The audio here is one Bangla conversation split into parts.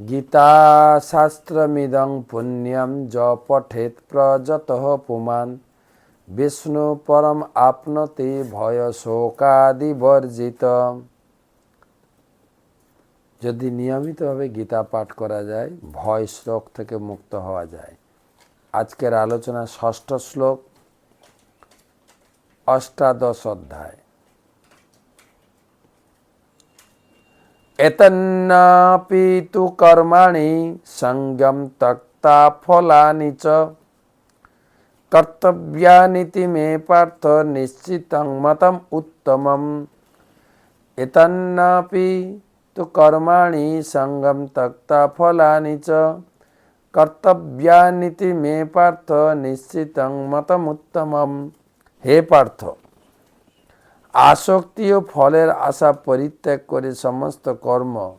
গীতাশাস্ত্রমিদং পুণ্যম য পঠেত প্রযত পুমান বিষ্ণু পরম আপনতি ভয় শোকাদি বর্জিত যদি নিয়মিতভাবে গীতা পাঠ করা যায় ভয় শ্লোক থেকে মুক্ত হওয়া যায় আজকের আলোচনা ষষ্ঠ শ্লোক অষ্টাদশ অধ্যায় एतन्नापि तु कर्माणि सङ्गम तक्ता फलानि च। कर्तव्यानिति मे पार्थ निश्चितं मतम् उत्तमम्। एतन्नापि तु कर्माणि सङ्गं तक्ता फलानि च। कर्तव्यानिति मे पार्थ निश्चितं मतमुत्तमं हे पार्थ। আসক্তি ও ফলের আশা পরিত্যাগ করে সমস্ত কর্ম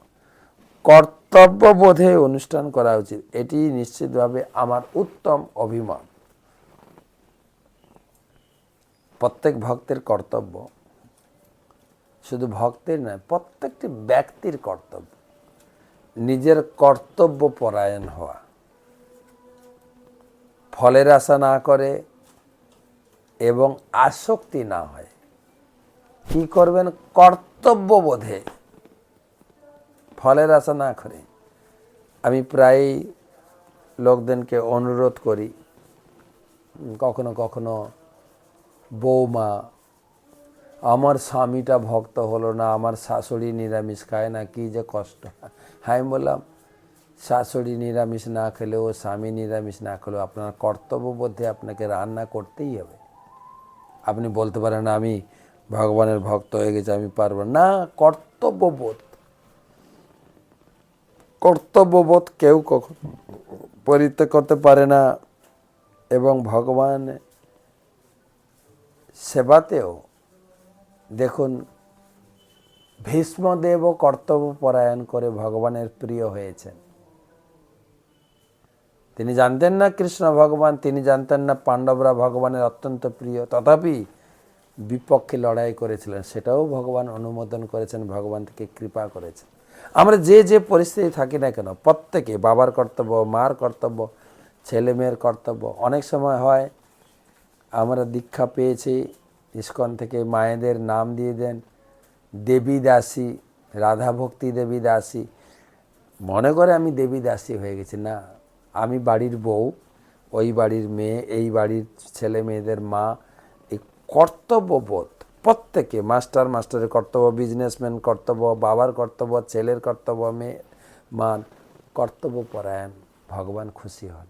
কর্তব্যবোধে অনুষ্ঠান করা উচিত। এটি নিশ্চিতভাবে আমার উত্তম অভিমত। প্রত্যেক ভক্তের কর্তব্য। শুধু ভক্তের নয়, প্রত্যেকটি ব্যক্তির কর্তব্য। নিজের কর্তব্য পরায়ণ হওয়া। ফলের আশা না করে এবং আসক্তি না হয়। কি করবেন? কর্তব্য বোধে ফলের আশা না করে। আমি প্রায় লোকদেরকে অনুরোধ করি, কখনো কখনো বৌমা, আমার স্বামীটা ভক্ত হলো না, আমার শাশুড়ি নিরামিষ খায় না, কি যে কষ্ট। হ্যাঁ আমি বললাম, শাশুড়ি নিরামিষ না খেলেও স্বামী নিরামিষ না খেলেও আপনার কর্তব্যবোধে আপনাকে রান্না করতেই হবে। আপনি বলতে পারেন, আমি ভগবানের ভক্ত হয়ে গেছে, আমি পারব না। কর্তব্যবোধ। কর্তব্যবোধ কেউ কখন পরিত্যাগ করতে পারে না এবং ভগবান সেবাতেও দেখুন ভীষ্মদেবও কর্তব্য পরায়ণ করে ভগবানের প্রিয় হয়েছেন। তিনি জানতেন না কৃষ্ণ ভগবান, তিনি জানতেন না পাণ্ডবরা ভগবানের অত্যন্ত প্রিয়। তথাপি বিপক্ষে লড়াই করেছিলেন, সেটাও ভগবান অনুমোদন করেছেন, ভগবান থেকে কৃপা করেছেন। আমরা যে যে পরিস্থিতি থাকি না কেন, প্রত্যেকে বাবার কর্তব্য, মার কর্তব্য ছেলে মেয়ের কর্তব্য, অনেক সময় হয় আমরা দীক্ষা পেয়েছি, ইস্কন থেকে মায়েদের নাম দিয়ে দেন দেবী দাসী রাধা ভক্তি দেবী দাসী মনে করে আমি দেবী দাসী হয়ে গেছি, না, আমি বাড়ির বউ, ওই বাড়ির মেয়ে, এই বাড়ির ছেলে মেয়েদের মা কর্তব্যবোধ। প্রত্যেকে, মাস্টার, মাস্টারের কর্তব্য, বিজনেসম্যান কর্তব্য, বাবার কর্তব্য, ছেলের কর্তব্য, মেয়ে মান কর্তব্য পরায়ণ। ভগবান খুশি হন।